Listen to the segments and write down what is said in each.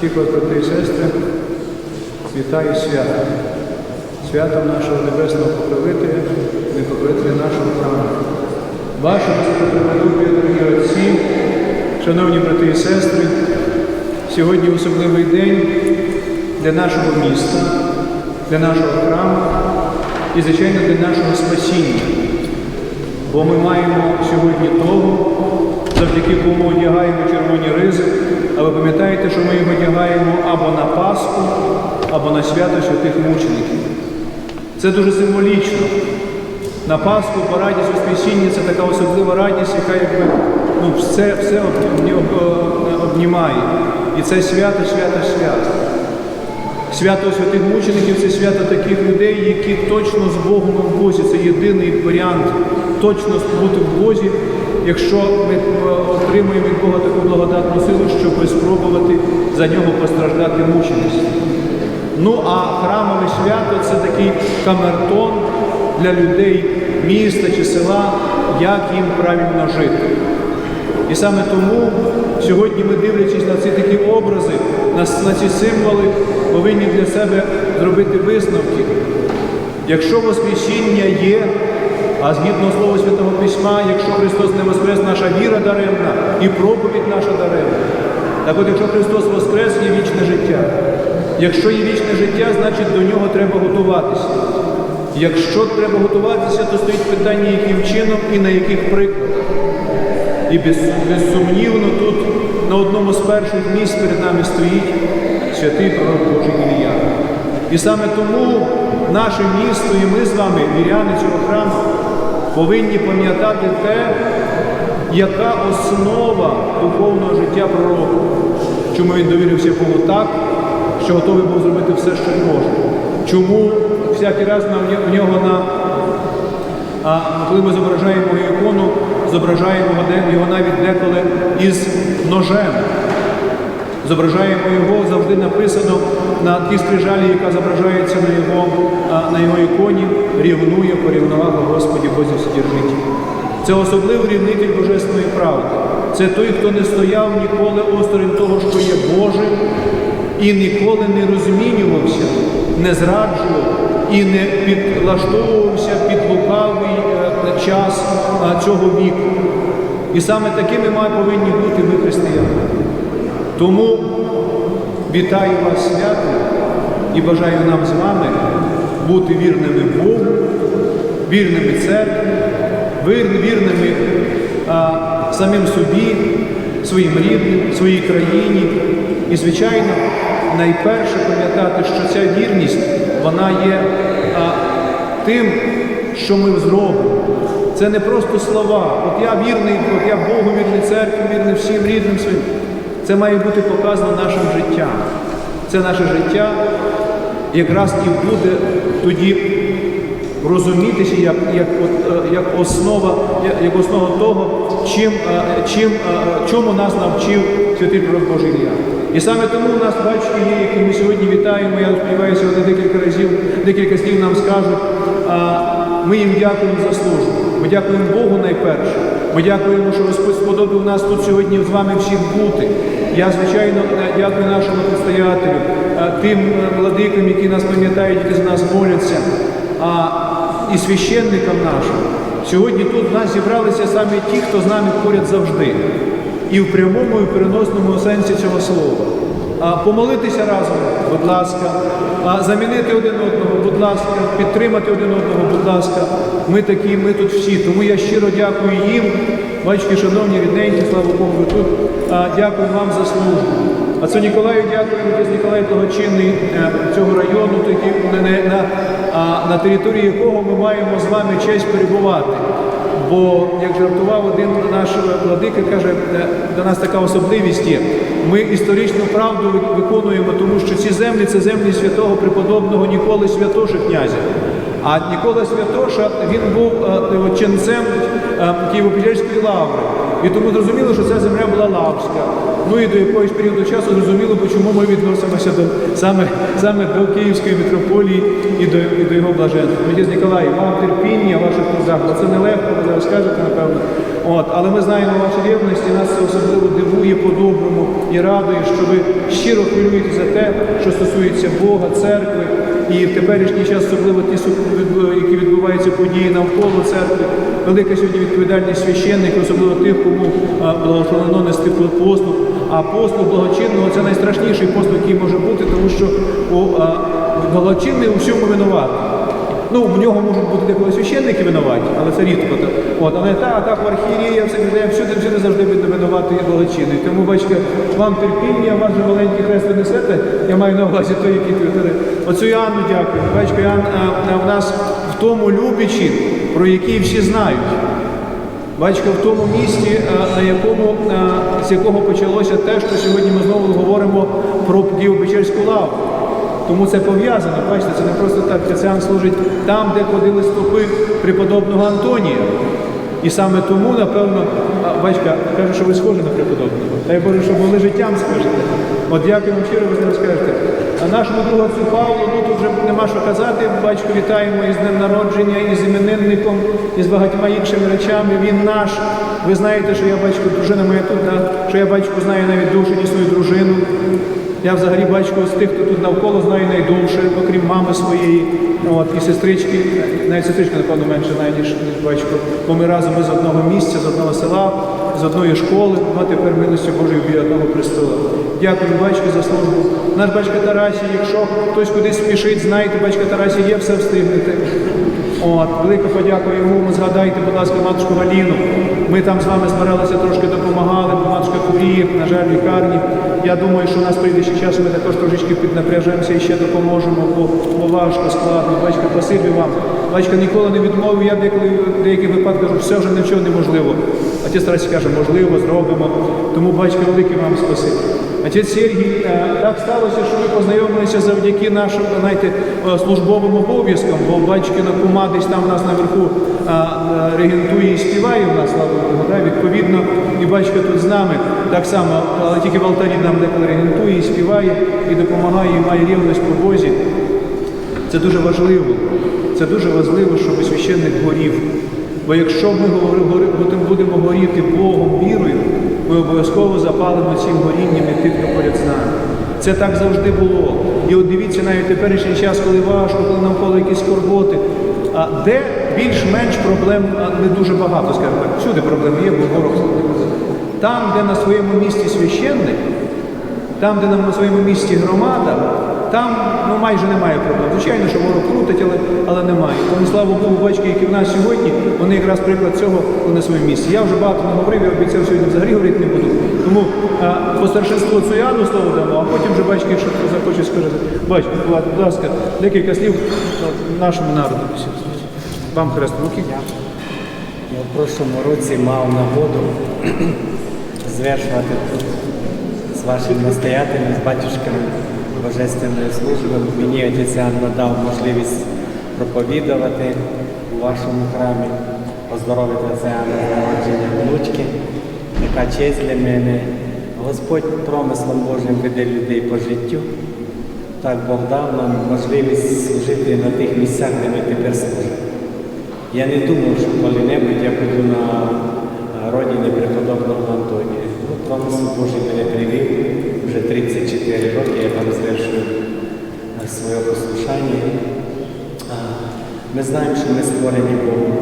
Всіх вас, брати і сестри, вітаю святом. Святом нашого Небесного Покровителя, не покровителя нашого храму. Ваше Господи, дорогі отці, шановні брати і сестри, сьогодні особливий день для нашого міста, для нашого храму і, звичайно, для нашого спасіння. Бо ми маємо сьогодні того, завдяки кому одягаємо червоні ризи, а ви пам'ятаєте, що ми їх одягаємо або на Пасху, або на свято святих мучеників. Це дуже символічно. На Пасху, по радість Воскресіння це така особлива радість, яка якби ну, все, все об- об- обнімає. І це свято, свято, свято. Свято святих мучеників це свято таких людей, які точно з Богом в Бозі. Це єдиний варіант точно бути в Бозі, якщо ми е, отримуємо від Бога таку благодатну силу, щоб спробувати за нього постраждати мученість. Ну а храмове свято це такий камертон для людей міста чи села, як їм правильно жити. І саме тому сьогодні ми, дивлячись на ці такі образи, на, на ці символи, повинні для себе зробити висновки. Якщо Воскресіння є, а згідно Слова Святого Письма, якщо Христос не воскрес, наша віра даремна і проповідь наша даремна. Так от, якщо Христос воскрес, є вічне життя. Якщо є вічне життя, значить до нього треба готуватися. Якщо треба готуватися, то стоїть питання, яким чином і на яких прикладах. І без, безсумнівно тут на одному з перших місць перед нами стоїть святий пророк Божий Ілія. І саме тому наше місто і ми з вами, віряни цього храму, повинні пам'ятати те, яка основа духовного життя пророка. Чому він довірився Богу так, що готовий був зробити все, що може. Чому всякий раз на нього на а коли ми зображаємо ікону, зображаємо його навіть деколи із ножем. Зображаємо його, завжди написано на тій скрижалі, яка зображається на його, на його іконі, рівнує, порівнував Господі Бозі Вседержитель. Це особливий рівнитель Божественної правди. Це той, хто не стояв ніколи осторонь того, що є Боже, і ніколи не розмінювався, не зраджував і не підлаштовувався під лукавий е, час цього віку. І саме такими ми повинні бути ми християни. Тому вітаю вас свято і бажаю нам з вами бути вірними Богу, вірними церкві, вірними а, самим собі, своїм рідним, своїй країні. І, звичайно, найперше пам'ятати, що ця вірність вона є а, тим, що ми зробимо. Це не просто слова. От я вірний, от я Богу вірний церкві, вірний всім рідним своїм. Це має бути показано нашим життям. Це наше життя якраз і буде тоді розумітися як, як, е, як, основа, як основа того, чим, е, чим, е, чому нас навчив святий пророк Божий Ілля. І саме тому у нас батьки є, які ми сьогодні вітаємо. Я сподіваюся, вони декілька разів, декілька слів нам скажуть. Ми їм дякуємо за службу. Ми дякуємо Богу найперше. Ми дякуємо, що Господь сподобав нас тут сьогодні з вами всіх бути. Я, звичайно, е, дякую нашому предстоятелю, е, тим е, владикам, які нас пам'ятають, які за нас моляться, а і священникам нашим. Сьогодні тут в нас зібралися саме ті, хто з нами поряд завжди. І в прямому, і в переносному сенсі цього слова. А, Помолитися разом, будь ласка, а, замінити один одного, будь ласка, підтримати один одного, будь ласка. Ми такі, ми тут всі. Тому я щиро дякую їм, батьки, шановні, рідненькі, слава Богу, ви тут. А, Дякую вам за службу. Отцю Ніколаю дякую, отець Ніколай благочинний е, цього району, на, на, на, території якого ми маємо з вами честь перебувати. Бо, як жартував один наш владика, каже, е, до нас така особливість є. Ми історичну правду виконуємо, тому що ці землі це землі святого преподобного Ніколи Святоша князя. А Нікола Святоша він був е, ченцем е, Києво-Печерської лаври. І тому зрозуміло, що ця земля була лавська. Ну і до якогось періоду часу зрозуміло, чому ми відносимося до саме, саме до Київської митрополії і до, і до його блаженства. Отець Ніколай, вам терпіння ваших трудах, це нелегко, ви зараз скажете, напевно. От, але ми знаємо ваші рівності, нас це особливо дивує по-доброму. І радує, що ви щиро хвилюєтеся за те, що стосується Бога, церкви, і в теперішній час, особливо ті, які відбуваються події навколо церкви, велика сьогодні відповідальність священників, особливо тих, кому а, благословено нести послуг. А послуг благочинного це найстрашніший послуг, який може бути, тому що благочинний у всьому винуватий. Ну, в нього можуть бути деколи священники винуваті, але це рідко. От, але та, так, в архієрія, в секретаря, всюди, всюди завжди видно винувати благочинний. Тому, бачите, вам терпіння, ваш же маленький хрест ви несете, я маю на увазі той, який ти Оцю Іоанну дякую. Бачите, Іоанн а, а, в нас в тому любячі, про який всі знають. Батько в тому місті, е, на якому, е, з якого почалося те, що сьогодні ми знову говоримо про Києво-Печерську лаву. Тому це пов'язано, бачите, це не просто так. Тетян служить там, де ходили стопи преподобного Антонія. І саме тому, напевно, батька каже, що ви схожі на преподобного. Дай Боже, щоб були життям скажете. От дякую вам щиро, ви зараз скажете. А нашому другу отцю Павлу, ну тут вже нема що казати. Батько вітаємо із днем народження, із іменинником, і з багатьма іншими речами. Він наш. Ви знаєте, що я батько, дружина моя тут, що я батько знаю навіть довше, ніж свою дружину. Я взагалі батько з тих, хто тут навколо знає найдовше, окрім мами своєї, от, і сестрички, навіть сестричка, напевно, менше знає, ніж, батько. Бо ми разом із одного місця, з одного села, з одної школи, ну а тепер милостю Божою біля одного престола. Дякую, батько, за службу. Наш батько Тарасій, якщо хтось кудись спішить, знаєте, батько Тарасій є, все встигнете. От, велика подяка йому. Згадайте, будь ласка, матушку Галіну. Ми там з вами збиралися, трошки допомагали, матушка хворіє, на жаль, лікарні. Я думаю, що у нас прийде ще час, ми також трошечки піднапряжемося і ще допоможемо, бо, бо важко, складно. Батька, спасибі вам. Батька ніколи не відмовив. Я деколи в деяких випадках кажу, все вже нічого неможливо. Отець Тарасі каже, можливо, зробимо. Тому батька велике вам спасибі. Отець Сергій, е, так сталося, що ми познайомилися завдяки нашим знаєте, е, службовим обов'язкам, бо батькина кума десь там у нас наверху е, регентує і співає у нас, слава Богу. Відповідно, і батько тут з нами так само, але тільки в алтарі нам деколи регентує і співає, і допомагає, і має рівність по Бозі. Це дуже важливо. Це дуже важливо, щоб священник горів. Бо якщо ми будемо- горіти Богом вірою, ми обов'язково запалимо цим горінням і тих, хто поряд з нами. Це так завжди було. І от дивіться навіть теперішній час, коли важко, коли навколо якісь скорботи. А де більш-менш проблем не дуже багато, скажімо так. Всюди проблеми є, бо ворог. Там, де на своєму місці священник, там, де на своєму місці громада, там ну, майже немає проблем. Звичайно, що ворог крутить, але, але немає. Тому слава Богу, батьки, які в нас сьогодні, вони якраз приклад цього на своєму місці. Я вже багато не говорив, я обіцяв сьогодні взагалі говорити не буду. Тому а, по старшинству Цуяну слово дамо, а потім вже батьки, якщо хто захоче сказати. Батько, будь ласка, декілька слів ну, нашому народу. Вам хрест руки. Я в прошлому році мав нагоду звершувати тут з вашим настоятелем, з батюшками Божественної служби. Мені отець надав можливість проповідувати у вашому храмі, поздоровити отця з народження внучки. Яка честь для мене. Господь промислом Божим веде людей по життю. Так Бог дав нам можливість служити на тих місцях, де ми тепер служимо. Я не думав, що коли-небудь я буду на родині преподобного Антонія. Ну, промисел Божий мене привів. Вже 34 роки я там звершую е, своє послушання. Ми знаємо, що ми створені Богом.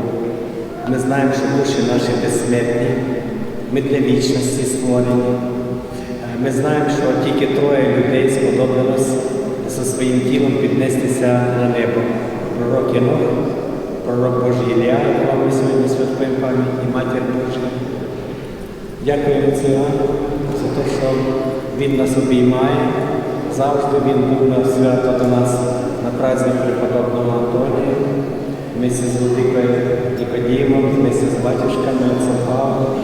Ми знаємо, що душі наші безсмертні. Ми для вічності створені. Е, Ми знаємо, що тільки троє людей сподобалось зі своїм тілом піднестися на небо. Пророк Єнох, пророк Божий Ілля, якого ми сьогодні святкуємо пам'ять, і Матір Божа. Дякуємо Отцю за те, що Він нас обіймає. Завжди Він був на свято до нас на праздник преподобного Антонія. Ми з Владикою Нікодімом, ми з батюшками отцем Павлом.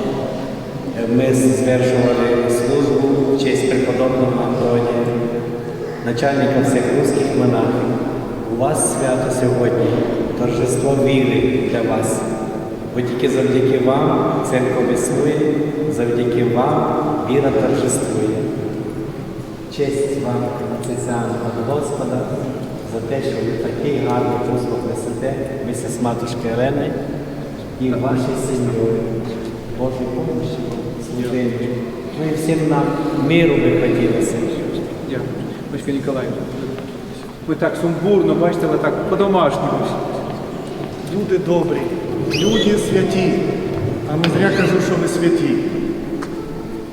Ми звершували службу в честь преподобного Антонія, начальника всіх русських монахів. У вас свято сьогодні, торжество віри для вас. Бо тільки завдяки вам церква існує, завдяки вам віра торжествує. Честь вам, Отця Господа, за те, що ви такий гарний послуг несете, місце з матушкою Еленою і вашій сім'ї. Божій помощі, служінню. Ну і всім нам миру би хотілося. Дякую. Дочка Ніколаївна. Ви так сумбурно, бачите, ви так по-домашньому. Люди добрі, люди святі. А не зря кажу, що ви святі.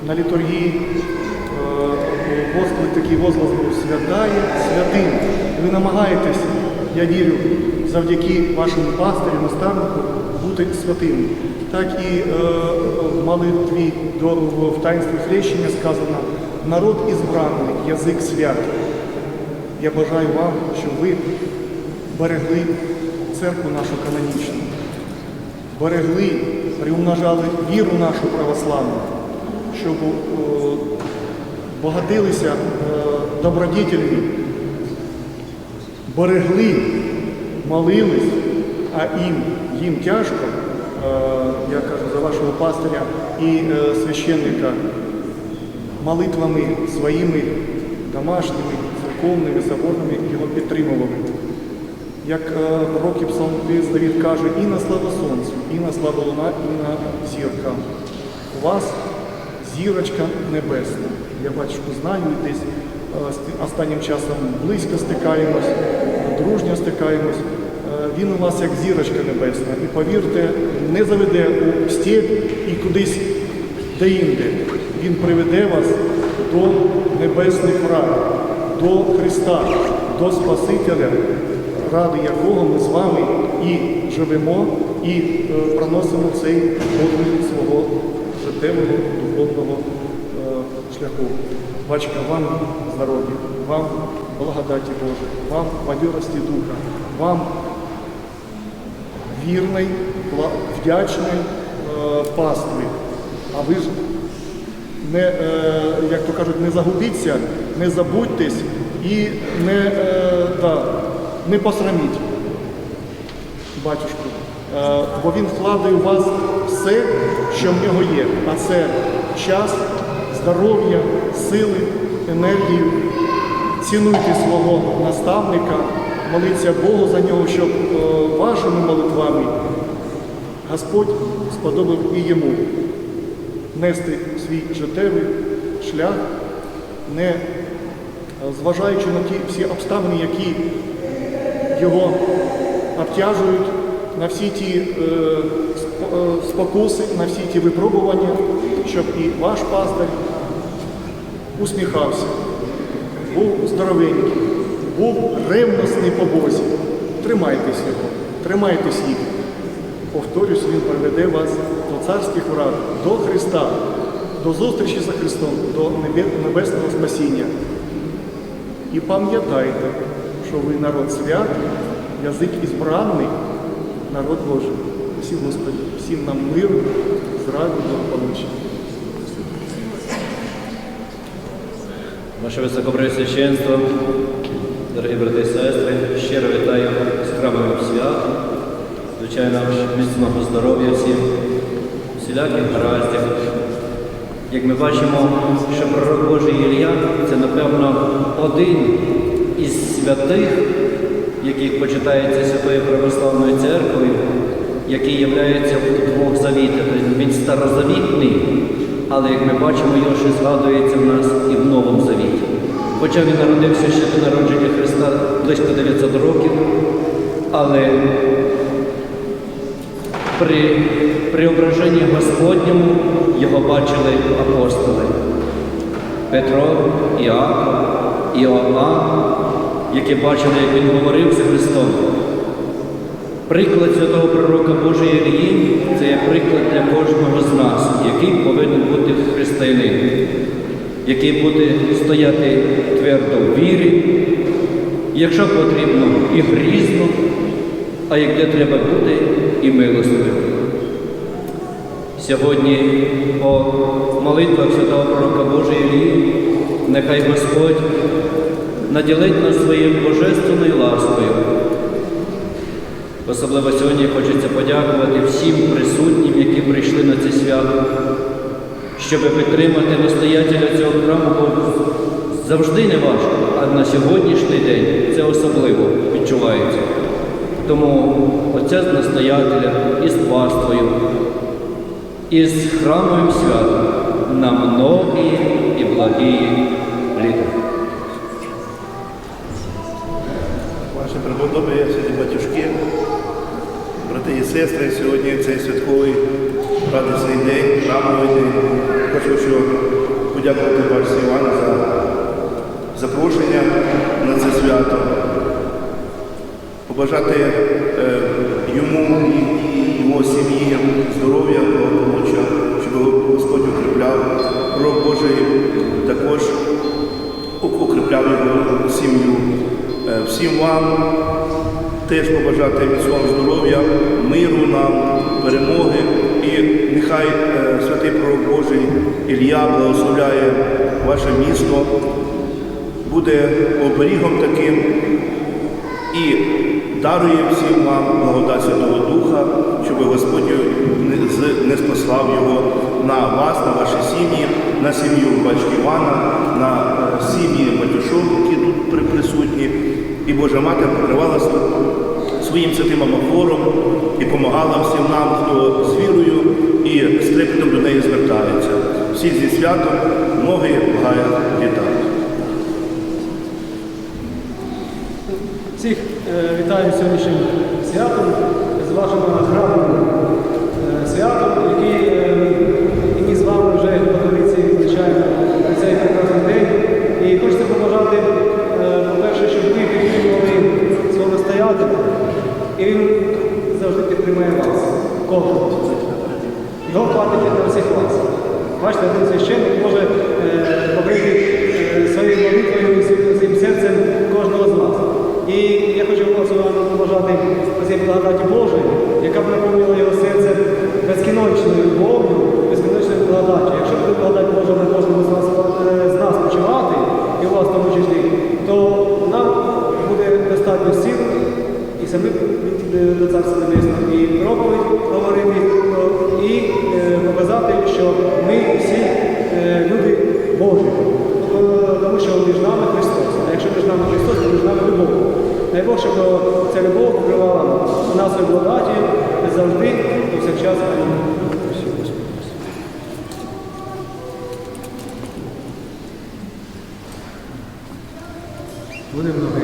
На літургії е, возглас, такий возглас був святає святим. Ви намагаєтесь, я вірю, завдяки вашому пастирю, наставнику, бути святим. Так і е, в молитві в таїнстві хрещення сказано народ ізбраний, язик свят. Я бажаю вам, щоб ви берегли церкву нашу канонічну, берегли, приумножали віру нашу православну, щоб багатилися е, добродітельні, берегли, молились, а їм, їм тяжко, е, я кажу за вашого пастиря і е, священника, молитвами своїми домашніми, церковними, соборними його підтримували. Як пророк і псалмопівець Давід каже, і на слава сонцю, і на слава луна, і на зірка. У вас зірочка небесна. Я батюшку знаю, десь е, останнім часом близько стикаємось, дружньо стикаємось. Е, Він у вас як зірочка небесна. І повірте, не заведе у степь і кудись деінде. Він приведе вас до небесних рад, до Христа, до Спасителя, ради якого ми з вами і живемо, і е, проносимо цей подвиг свого життєвого духовного е, шляху. Батька, вам здоров'я, вам благодаті Божої, вам бадьорості Духа, вам вірної, вдячної е, пастви. А ви ж не, як то кажуть, не загубіться, не забудьтесь і не, да, не посраміть батюшку. Е, бо він вкладає у вас все, що в нього є. А це час, здоров'я, сили, енергію. Цінуйте свого наставника, моліться Богу за нього, щоб е, вашими молитвами Господь сподобав і йому нести свій життєвий шлях, не е, зважаючи на ті всі обставини, які його обтяжують, на всі ті е, е, спокуси, на всі ті випробування, щоб і ваш пастир усміхався, був здоровенький, був ревностний по Бозі. Тримайтесь його, тримайтесь їх. Повторюсь, він приведе вас до царських врат, до Христа, до зустрічі за Христом, до небесного спасіння. І пам'ятайте, що ви народ святий, язик ізбраний, народ Божий. Всім Господі, всім нам миру, здравия, благополуччя. Ваше Високопреосвященство, дорогі брати і сестри, щиро вітаю з храмовим святом. Звичайно, міцного здоров'я всім, всіляких гараздів. Як ми бачимо, що пророк Божий Ілля це, напевно, один із святих, яких почитається Святою Православною Церквою, який є в двох завітах. Він старозавітний, але як ми бачимо, його ще згадується в нас і в Новому Завіті. Хоча він народився ще до народження Христа близько 900 років, але при преображенні Господньому його бачили апостоли Петро, Іаков, Іоанн, які бачили, як він говорив з Христом. Приклад святого пророка Божої Ілії – це є приклад для кожного з нас, який повинен бути християнин, який буде стояти твердо в вірі, якщо потрібно, і грізно, а як де треба бути, і милостивим. Сьогодні по молитвах святого пророка Божої Ілії, нехай Господь наділить нас своєю божественною ласкою. Особливо сьогодні хочеться подякувати всім присутнім, які прийшли на це свято, щоб підтримати настоятеля цього храму, завжди не важко, а на сьогоднішній день це особливо відчувається. Тому отця з настоятеля із паствою и с храмовым святом на многие и благие лета. Сестри, сьогодні цей святковий радісний день, храмовий день. Хочу що подякувати Бачці Івана за запрошення на це свято, побажати е, йому і його сім'ї здоров'я, благополуччя, щоб Господь укріпляв, Пророк Божий також укріпляв його сім'ю. Е, Всім вам теж побажати міцного здоров'я, миру нам, перемоги. І нехай е, святий пророк Божий Ілля благословляє ваше місто, буде оберігом таким і дарує всім вам благодать Святого Духа, щоб Господь не, спослав його на вас, на ваші сім'ї, на сім'ю батька Івана, на е, сім'ї батюшок, які тут при- присутні. І Божа Мати покривала св- своїм святим амофором і допомагала всім нам, хто з вірою і з трепетом до неї звертається. Всі зі святом, ноги гая літають. Всіх е, вітаю сьогоднішнім святом, з вашим храмовим е, святом, який е, і ми з вами вже по традиції відзначаємо на цей прекрасний день. І хочеться побажати, е, по-перше, щоб ви підтримували свого настоятеля, і він завжди підтримує вас, кожного. Його хватить на всіх вас. Бачите, один священник може е, покрити е, своєю молитвою і своїм серцем кожного з вас. І я хочу Івану побажати цій благодаті Божої, яка б наповнила його серце безкінечною любов'ю, безкінечною благодаттю. Якщо буде благодать Божа на кожному з нас, е, з нас почувати, і у вас в тому числі, то нам буде достатньо сил і самим е, до Царства Небесного, і проповідь говорити, і е, показати, що ми всі е, люди Божі. Тому що між нами Христос. А якщо між нами Христос, то між нами любов. Дай Бог, щоб ця любов покривала нас у благодаті завжди і повсякчас. Амінь. Будемо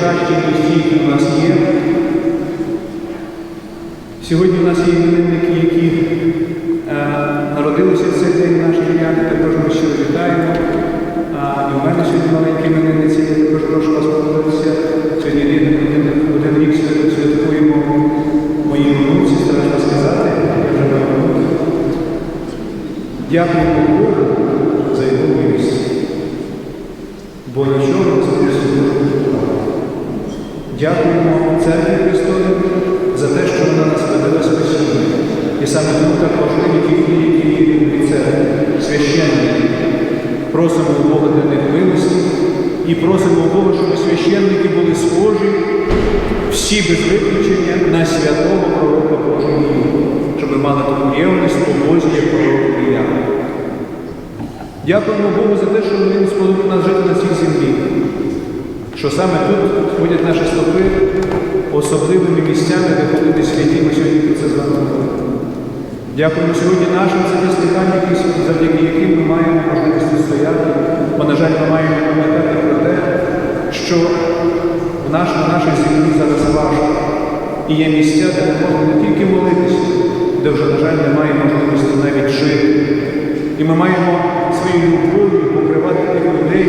краще, ніж у нас є. Сьогодні у нас є іменинники, які е, народилися в цей день наші ряди, також ми ще вітаємо. А, і в мене сьогодні маленькі іменинниці, я також прошу вас помолитися. Сьогодні рідний один, рік святкуємо моїй внуці, страшно сказати, я вже. Дякуємо Богу за його милість, бо нічого не служить. Дякуємо Церкві Христові за те, що вона нас веде спасіння. І саме тому так важливі ті дії, які є від церкви, священники. Просимо у Бога для них милості і Бога, щоб священники були схожі всі без виключення на святого пророка Божого, щоб мали таку рівність по Бозі, як пророк Ілля. Дякуємо Богу за те, що Він сподобав нас жити на цій землі що саме тут ходять наші стопи особливими місцями, де ходити святі, ми сьогодні про це з вами. Дякуємо сьогодні нашим захисникам, завдяки яким ми маємо можливість стояти, бо, на жаль, ми маємо пам'ятати про те, що наш, на нашій землі зараз важко. І є місця, де не можна не тільки молитися, де вже, на жаль, немає можливості навіть жити. І ми маємо своєю любов'ю покривати тих людей,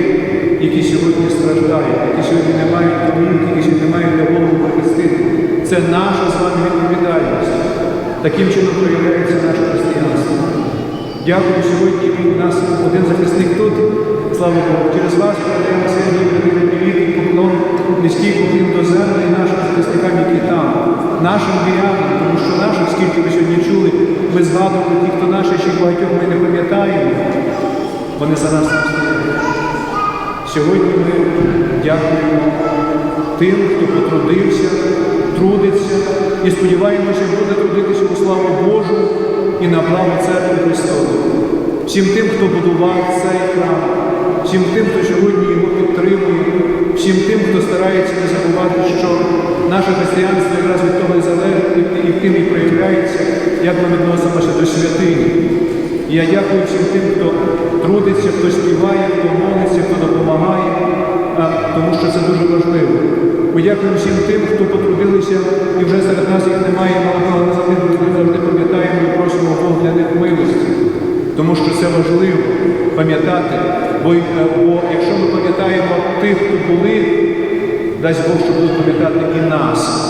які сьогодні страждають, які сьогодні не мають домівки, які сьогодні не мають де голову прихистити. Це наша з вами відповідальність. Таким чином проявляється наше християнство. Дякую сьогодні. У нас один захисник тут. Слава Богу, через вас передаємо сьогодні великий привіт і поклон, низький поклін до землі і нашим захисникам, які там, нашим вірянам, тому що наших, скільки ви сьогодні чули, ми згадували ті, хто наші, ще багатьох ми не пам'ятаємо. Вони за нас не стоять. Сьогодні ми дякуємо тим, хто потрудився, трудиться і сподіваємося, буде трудитися у славу Божу і на благо церкви Христову. Всім тим, хто будував цей храм, всім тим, хто сьогодні його підтримує, всім тим, хто старається не забувати, що наше християнство якраз від того і залежить, і- і тим і проявляється, як ми відносимося до святині. Я дякую всім тим, хто трудиться, хто співає, хто молиться, хто допомагає, а, тому що це дуже важливо. Дякуємо всім тим, хто потрудилися, і вже серед нас їх немає, але ми завжди пам'ятаємо і просимо Бога для них милості. Тому що це важливо пам'ятати, бо, якщо ми пам'ятаємо тих, хто були, дасть Бог, що будуть пам'ятати і нас.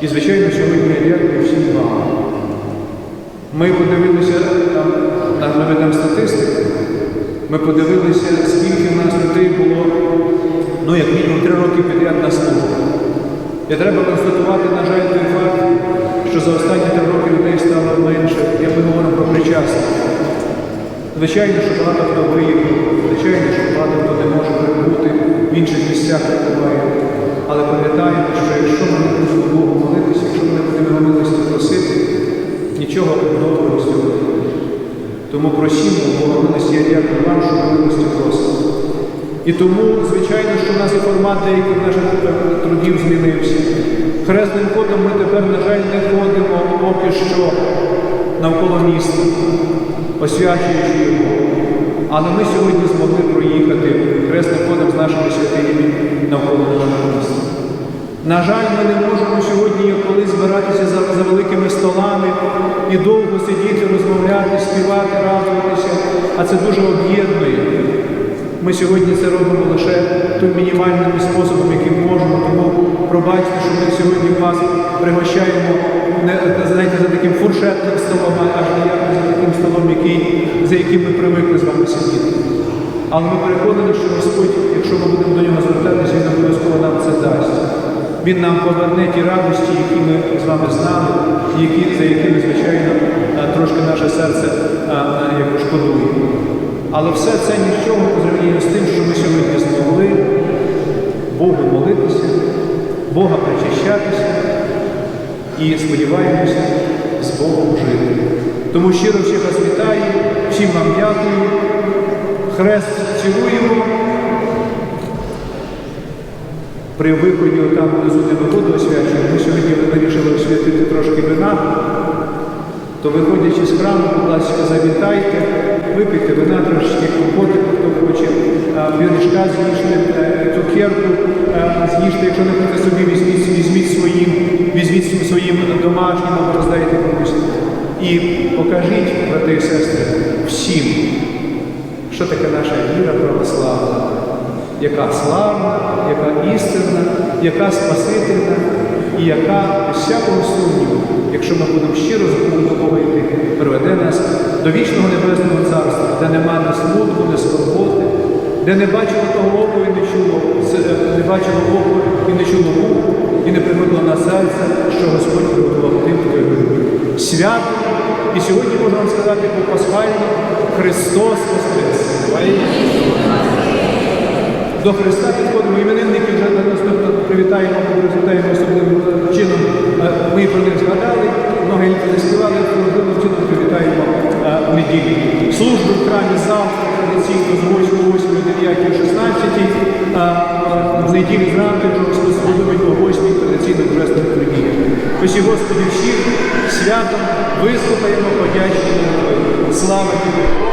І, звичайно, сьогодні дякую всім вам. Ми подивилися, там, нам наведемо статистику, ми подивилися, скільки в нас людей було, ну, як мінімум, три роки підряд на службу. І треба констатувати, на жаль, той факт, що за останні три роки людей стало менше, як ми говоримо про причасність. Звичайно, що багато хто виїхав, звичайно, що багато хто не може прибути в інших місцях перебуває. Але пам'ятаємо, що якщо ми не будемо Богу молитися, якщо ми не будемо милості просити, нічого доброго з цього не буде. Тому просімо Бога милості, я дякую вам, що ви милості просите. І тому, звичайно, що в нас і формат деяких наших трудів змінився. Хресним ходом ми тепер, на жаль, не ходимо поки що навколо міста, освячуючи його. Але ми сьогодні змогли проїхати хресним ходом з нашими святинями навколо нашого міста. На жаль, ми не можемо сьогодні, як колись збиратися за, за великими столами і довго сидіти, розмовляти, співати, радуватися, а це дуже об'єднує. Ми сьогодні це робимо лише тим мінімальним способом, яким можемо. Тому пробачте, що ми сьогодні вас пригощаємо не знаєте, за таким фуршетним столом, аж ніяк не за таким столом, який, за яким ми привикли з вами сидіти. Але ми переконані, що Господь, якщо ми будемо до нього звертатися, він обов'язково нам це дасть. Він нам поверне ті радості, які ми з вами знали, які, за якими, звичайно, е, трошки наше серце е, е, як шкодує. Але все це нічого по зрівнянню з тим, що ми сьогодні змогли Богу молитися, Бога причащатися і сподіваємося з Богом жити. Тому щиро всіх вас вітаю, всім вам дякую. Хрест цілуємо. При виході там внизу де ми воду освячуємо, ми сьогодні вирішили освятити трошки вина. То виходячи з храму, будь ласка, завітайте, випийте вина трошечки компотику, хто хоче, а, пиріжка з'їжте, е, цукерку е, з'їжте, якщо не хочете собі, візьміть, візьміть своїм, візьміть своїм домашнім роздайте комусь. І покажіть, брати і сестри, всім, що таке наша віра православна, яка славна, яка істинна, яка спасительна і яка всякого сумніву, якщо ми будемо щиро Бога приведе нас до вічного небесного царства, де нема ні смутку, ні скорботи, де не бачило того око і не чуло, не бачило око і не чуло вухо, і не привидло на серце, що Господь приготував тим, хто його любить. Свято, і сьогодні можна вам сказати по пасхальні Христос Воскрес! До Христа підходимо іменинники вже наступно привітаємо, привітаємо особливим чином. Ми про них згадали, многі не співали, особливим чином привітаємо в неділю. Служби в храмі завтра традиційно з 8, 8, 9, 16, а в неділю зранку, якщо Господь о 8 традиційно вже прибігання. Ось Господи всіх святом вислухаємо подячні. Слава Тобі!